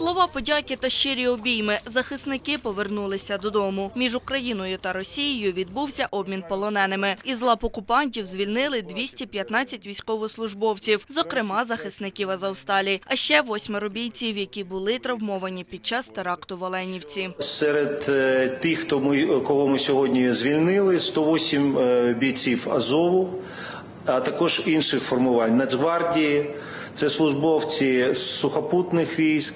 Слова подяки та щирі обійми. Захисники повернулися додому. Між Україною та Росією відбувся обмін полоненими. Із лап окупантів звільнили 215 військовослужбовців, зокрема захисників Азовсталі, а ще восьмеро бійців, які були травмовані під час теракту в Оленівці. Серед е, тих, хто ми, кого ми сьогодні звільнили, 108 е, бійців Азову, а також інших формувань Нацгвардії, це службовці сухопутних військ,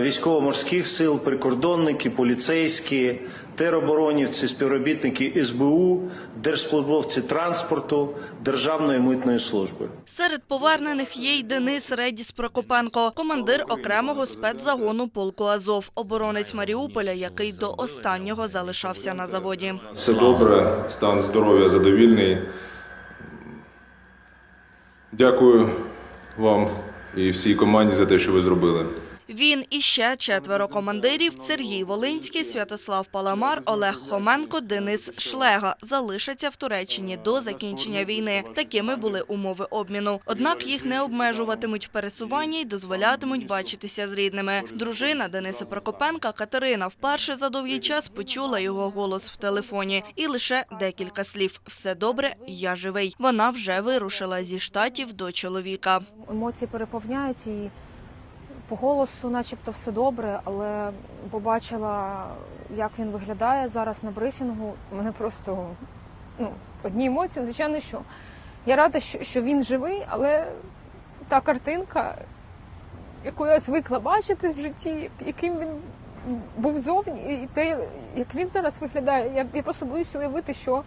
військово-морських сил, прикордонники, поліцейські, тероборонівці, співробітники СБУ, держслужбовці транспорту, Державної митної служби. Серед повернених є й Денис Редіс Прокопенко, командир окремого спецзагону полку Азов, оборонець Маріуполя, який до останнього залишався на заводі. Все добре, стан здоров'я задовільний. Дякую вам і всій команді за те, що ви зробили. Він і ще четверо командирів Сергій Волинський, Святослав Паламар, Олег Хоменко, Денис Шлега залишаться в Туреччині до закінчення війни. Такими були умови обміну. Однак їх не обмежуватимуть в пересуванні й дозволятимуть бачитися з рідними. Дружина Дениса Прокопенка Катерина вперше за довгий час почула його голос в телефоні і лише декілька слів: все добре, я живий. Вона вже вирушила зі штатів до чоловіка. емоції переповняють і по голосу, начебто, все добре, але побачила, як він виглядає зараз на брифінгу. Мене просто ну, одні емоції, звичайно, що я рада, що, він живий, але та картинка, яку я звикла бачити в житті, яким він був зовні, і те, як він зараз виглядає, я, я просто боюсь уявити, що,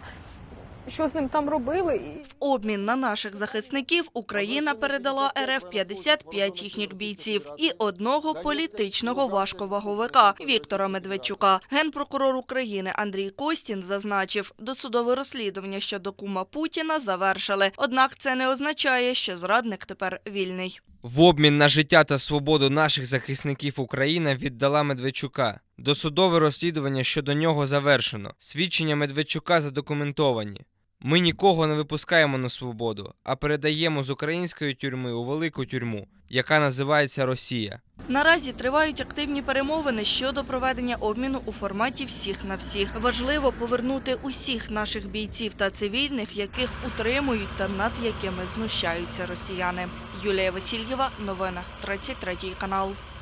що з ним там робили. В обмін на наших захисників Україна передала РФ 55 їхніх бійців і одного політичного важковаговика Віктора Медведчука. Генпрокурор України Андрій Костін зазначив, досудове розслідування щодо кума Путіна завершили. Однак це не означає, що зрадник тепер вільний. В обмін на життя та свободу наших захисників Україна віддала Медведчука. Досудове розслідування щодо нього завершено. Свідчення Медведчука задокументовані. Ми нікого не випускаємо на свободу, а передаємо з української тюрми у велику тюрму, яка називається Росія. Наразі тривають активні перемовини щодо проведення обміну у форматі всіх на всіх. Важливо повернути усіх наших бійців та цивільних, яких утримують та над якими знущаються росіяни. Юлія Васильєва, новина 33 канал.